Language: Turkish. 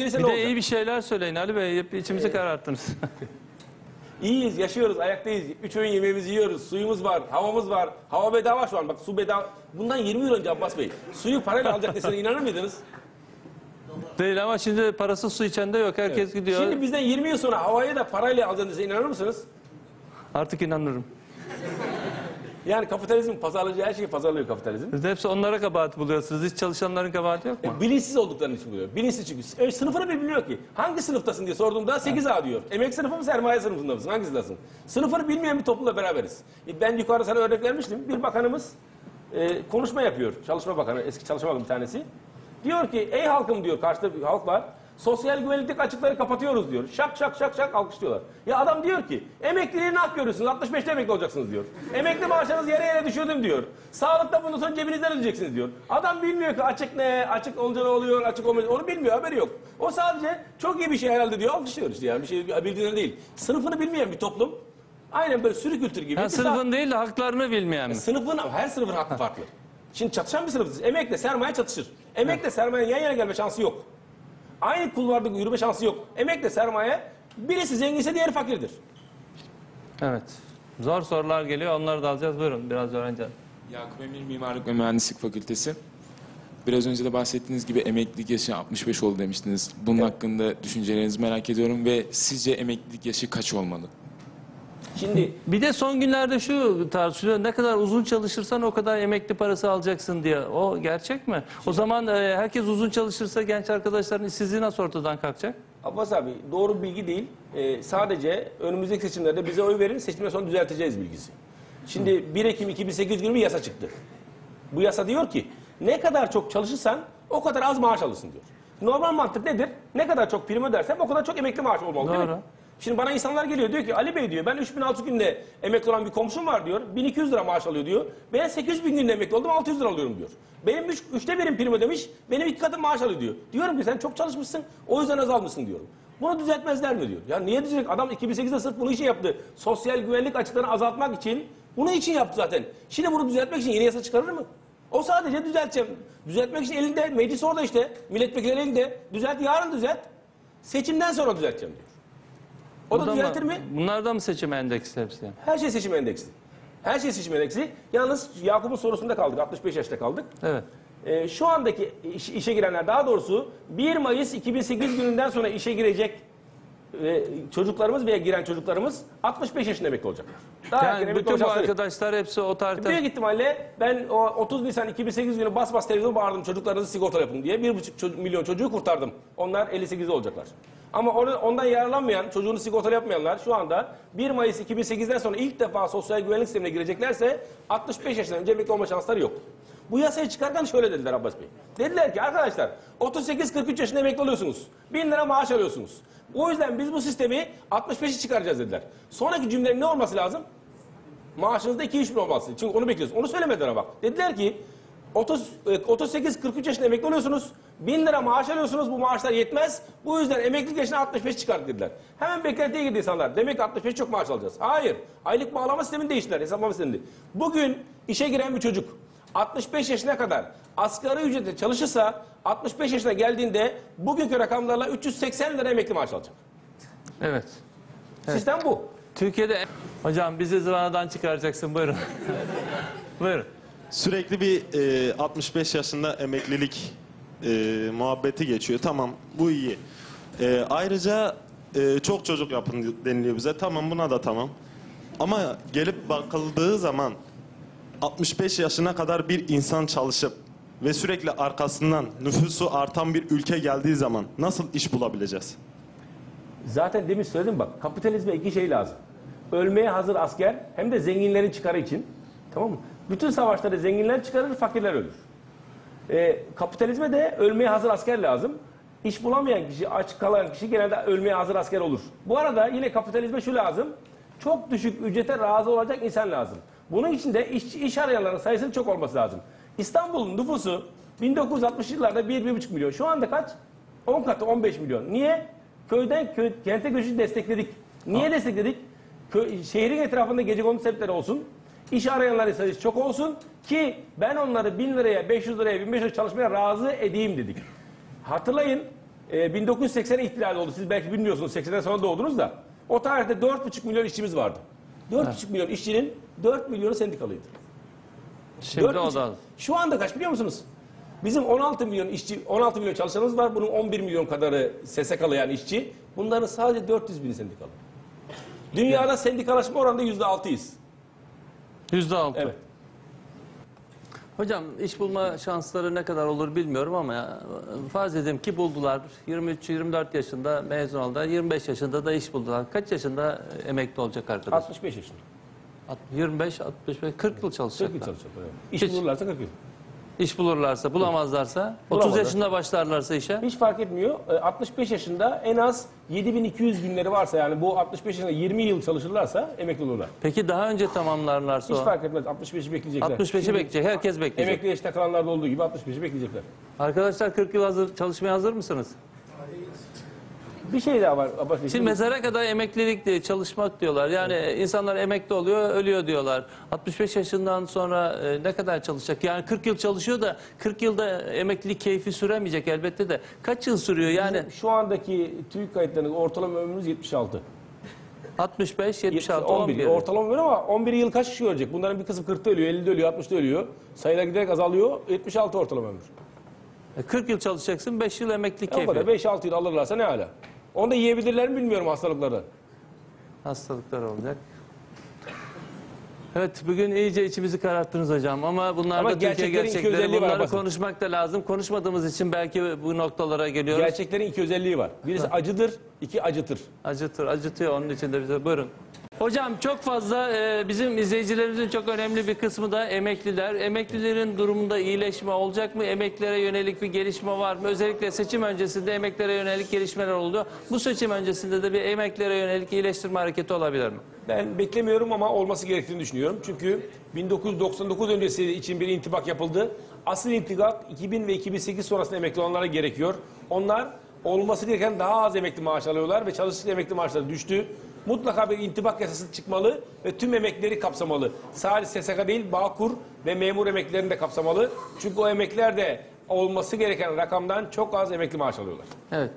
gelirse Bir ne de olacak? iyi bir şeyler söyleyin Ali Bey. Hep içimizi kararttınız. İyiyiz, yaşıyoruz, ayaktayız. Üç öğün yemeğimizi yiyoruz. Suyumuz var, havamız var. Hava bedava şu an. Bak su bedava. Bundan 20 yıl önce Abbas Bey. Suyu parayla alacak desene inanır mıydınız? Değil ama şimdi parasız su içen de yok. Herkes gidiyor. Şimdi bizden 20 yıl sonra havayı da parayla alacağız desene inanır mısınız? Artık inanırım. Yani kapitalizm pazarlayıcı her şeyi pazarlıyor kapitalizm. Siz de hepsi onlara kabahat buluyorsunuz. Hiç çalışanların kabahati yok mu? E, bilinçsiz olduklarını için buluyor. Bilinçsiz çünkü. E, sınıfını bile bilmiyor ki. Hangi sınıftasın diye sorduğumda 8A diyor. Emek sınıfı mı sermaye sınıfında mısın? Hangisindasın? Sınıfını bilmeyen bir toplumla beraberiz. E, ben yukarıda sana örnek vermiştim. Bir bakanımız e, konuşma yapıyor. Çalışma bakanı, eski çalışma bakanı bir tanesi. Diyor ki ey halkım diyor karşıda bir halk var. Sosyal güvenliklik açıkları kapatıyoruz diyor. Şak şak şak şak alkışlıyorlar. Ya adam diyor ki emekliliği nak görüyorsunuz 65'te emekli olacaksınız diyor. Emekli maaşınız yere yere düşürdüm diyor. Sağlıkta bundan sonra cebinizden ödeyeceksiniz diyor. Adam bilmiyor ki açık ne, açık olunca ne oluyor, açık olmayınca onu bilmiyor, haberi yok. O sadece çok iyi bir şey herhalde diyor, alkışlıyor işte yani bir şey bildiğinden değil. Sınıfını bilmeyen bir toplum, aynen böyle sürü kültür gibi. Ha, sınıfın değil de haklarını bilmeyen mi? Sınıfın, her sınıfın hakkı farklı. Şimdi çatışan bir sınıfız. Emekle sermaye çatışır. Emekle sermayenin yan yana gelme şansı yok. Aynı kulvarda yürüme şansı yok. Emekle sermaye birisi zenginse diğeri fakirdir. Evet. Zor sorular geliyor. Onları da alacağız. Buyurun biraz öğreneceğim. Yakup Emir Mimarlık ve Mühendislik Fakültesi. Biraz önce de bahsettiğiniz gibi emeklilik yaşı 65 oldu demiştiniz. Bunun Evet. hakkında düşüncelerinizi merak ediyorum ve sizce emeklilik yaşı kaç olmalı? Şimdi Bir de son günlerde şu tartışılıyor. Ne kadar uzun çalışırsan o kadar emekli parası alacaksın diye. O gerçek mi? O zaman e, herkes uzun çalışırsa genç arkadaşların işsizliği nasıl ortadan kalkacak? Abbas abi doğru bilgi değil. Ee, sadece önümüzdeki seçimlerde bize oy verin seçimden sonra düzelteceğiz bilgisi. Şimdi 1 Ekim 2008 günü bir yasa çıktı. Bu yasa diyor ki ne kadar çok çalışırsan o kadar az maaş alırsın diyor. Normal mantık nedir? Ne kadar çok prim ödersem o kadar çok emekli maaş olmalı değil mi? Doğru. Şimdi bana insanlar geliyor diyor ki Ali Bey diyor ben 3600 günde emekli olan bir komşum var diyor. 1200 lira maaş alıyor diyor. Ben 800 bin günde emekli oldum 600 lira alıyorum diyor. Benim üç, üçte birim prim ödemiş benim iki katım maaş alıyor diyor. Diyorum ki sen çok çalışmışsın o yüzden az almışsın diyorum. Bunu düzeltmezler mi diyor. Ya niye düzelecek? Adam 2008'de sırf bunu için yaptı. Sosyal güvenlik açıklarını azaltmak için bunu için yaptı zaten. Şimdi bunu düzeltmek için yeni yasa çıkarır mı? O sadece düzelteceğim. Düzeltmek için elinde meclis orada işte. Milletvekilleri elinde. Düzelt yarın düzelt. Seçimden sonra düzelteceğim diyor. O da Buradan düzeltir mi? Bunlardan mı seçim endeksli hepsi? Her şey seçim endeksli. Her şey seçim endeksli. Yalnız Yakup'un sorusunda kaldık. 65 yaşta kaldık. Evet. Ee, şu andaki iş- işe girenler daha doğrusu 1 Mayıs 2008 gününden sonra işe girecek e, çocuklarımız veya giren çocuklarımız 65 yaşında emekli olacaklar. Daha Yani bütün bu olacakları- arkadaşlar hepsi o tarihte... Büyük ihtimalle ben o 30 Nisan 2008 günü bas bas televizyon bağırdım çocuklarınızı sigorta yapın diye. 1,5 çocuk- milyon çocuğu kurtardım. Onlar 58'de olacaklar. Ama ondan yararlanmayan, çocuğunu sigorta yapmayanlar şu anda 1 Mayıs 2008'den sonra ilk defa sosyal güvenlik sistemine gireceklerse 65 yaşından önce emekli olma şansları yok. Bu yasayı çıkarken şöyle dediler Abbas Bey. Dediler ki arkadaşlar 38-43 yaşında emekli oluyorsunuz. 1000 lira maaş alıyorsunuz. O yüzden biz bu sistemi 65'i çıkaracağız dediler. Sonraki cümlenin ne olması lazım? Maaşınızda 2-3 bin olması. Çünkü onu bekliyoruz. Onu söylemediler bak. Dediler ki 30, e, 38-43 yaşında emekli oluyorsunuz. 1000 lira maaş alıyorsunuz. Bu maaşlar yetmez. Bu yüzden emeklilik yaşına 65 çıkart dediler. Hemen beklentiye girdi insanlar. Demek ki 65 çok maaş alacağız. Hayır. Aylık bağlama sistemini değiştirdiler. Hesaplama sistemini. Bugün işe giren bir çocuk 65 yaşına kadar asgari ücretle çalışırsa 65 yaşına geldiğinde bugünkü rakamlarla 380 lira emekli maaş alacak. Evet. Sistem bu. Türkiye'de... Hocam bizi zıvanadan çıkaracaksın. Buyurun. Buyurun. Sürekli bir e, 65 yaşında emeklilik e, muhabbeti geçiyor. Tamam bu iyi. E, ayrıca e, çok çocuk yapın deniliyor bize. Tamam buna da tamam. Ama gelip bakıldığı zaman 65 yaşına kadar bir insan çalışıp ve sürekli arkasından nüfusu artan bir ülke geldiği zaman nasıl iş bulabileceğiz? Zaten demin söyledim bak kapitalizme iki şey lazım. Ölmeye hazır asker hem de zenginlerin çıkarı için. Tamam mı? Bütün savaşları zenginler çıkarır, fakirler ölür. Ee, kapitalizme de ölmeye hazır asker lazım. İş bulamayan kişi, aç kalan kişi genelde ölmeye hazır asker olur. Bu arada yine kapitalizme şu lazım. Çok düşük ücrete razı olacak insan lazım. Bunun için de iş, iş arayanların sayısının çok olması lazım. İstanbul'un nüfusu 1960 yıllarda 1-1,5 milyon. Şu anda kaç? 10 katı 15 milyon. Niye? Köyden köy, kente göçü destekledik. Niye destekledik? Kö- şehrin etrafında gece kondu sepetleri olsun. İş arayanların sayısı çok olsun ki ben onları 1000 liraya, 500 liraya, 1500 liraya çalışmaya razı edeyim dedik. Hatırlayın e, 1980 ihtilali oldu. Siz belki bilmiyorsunuz 80'den sonra doğdunuz da. O tarihte 4,5 milyon işçimiz vardı. 4,5 milyon işçinin 4 milyonu sendikalıydı. Şimdi Dört o buçuk- da Şu anda kaç biliyor musunuz? Bizim 16 milyon işçi, 16 milyon çalışanımız var. Bunun 11 milyon kadarı SSK'lı yani işçi. Bunların sadece 400 bini sendikalı. Dünyada sendikalaşma oranında %6'yız. Yüzde altı. Evet. Hocam iş bulma şansları ne kadar olur bilmiyorum ama ya, farz edelim ki buldular. 23-24 yaşında mezun oldular. 25 yaşında da iş buldular. Kaç yaşında emekli olacak arkadaş? 65 yaşında. 25, 65, 40 yıl 40 yıl çalışacaklar. çalışacak. Evet. İş Hiç- bulurlarsa 40 yıl. İş bulurlarsa, bulamazlarsa, 30 Bulamazlar. yaşında başlarlarsa işe. Hiç fark etmiyor. E, 65 yaşında en az 7200 günleri varsa yani bu 65 yaşında 20 yıl çalışırlarsa emekli olurlar. Peki daha önce tamamlarlarsa Hiç o? fark etmez. 65'i bekleyecekler. 65'i Şimdi bekleyecek, herkes bekleyecek. Emekli yaşta kalanlarda olduğu gibi 65'i bekleyecekler. Arkadaşlar 40 yıl hazır çalışmaya hazır mısınız? Bir şey daha var. Abbas Bey. Şimdi mezara kadar emeklilik diye çalışmak diyorlar. Yani insanlar emekli oluyor, ölüyor diyorlar. 65 yaşından sonra e, ne kadar çalışacak? Yani 40 yıl çalışıyor da 40 yılda emeklilik keyfi süremeyecek elbette de. Kaç yıl sürüyor? Yani şu andaki TÜİK kayıtlarında ortalama ömrümüz 76. 65, 76, 11. 11. Ortalama ömür ama 11 yıl kaç kişi ölecek? Bunların bir kısmı 40'ta ölüyor, 50'de ölüyor, 60'da ölüyor. Sayılar giderek azalıyor. 76 ortalama ömür. E, 40 yıl çalışacaksın, 5 yıl emeklilik E o kadar keyfi. 5-6 yıl alırlarsa ne hala? Onu da yiyebilirler mi bilmiyorum hastalıkları. Hastalıklar olacak. Evet bugün iyice içimizi kararttınız hocam ama bunlar Ama da Türkiye gerçeklerin iki gerçekleri. özelliği var Bunları konuşmak da lazım. Konuşmadığımız için belki bu noktalara geliyoruz. Gerçeklerin iki özelliği var. Birisi acıdır, iki acıtır. Acıtır, acıtıyor onun için de bize. Buyurun. Hocam çok fazla e, bizim izleyicilerimizin çok önemli bir kısmı da emekliler. Emeklilerin durumunda iyileşme olacak mı? Emeklilere yönelik bir gelişme var mı? Özellikle seçim öncesinde emeklilere yönelik gelişmeler oldu. Bu seçim öncesinde de bir emeklilere yönelik iyileştirme hareketi olabilir mi? Ben beklemiyorum ama olması gerektiğini düşünüyorum. Çünkü 1999 öncesi için bir intibak yapıldı. Asıl intibak 2000 ve 2008 sonrasında emekli olanlara gerekiyor. Onlar olması gereken daha az emekli maaş alıyorlar ve çalıştıkça emekli maaşları düştü. Mutlaka bir intibak yasası çıkmalı ve tüm emeklileri kapsamalı. Sadece SSK değil, Bağkur ve memur emeklilerini de kapsamalı. Çünkü o emekliler de olması gereken rakamdan çok az emekli maaş alıyorlar. Evet.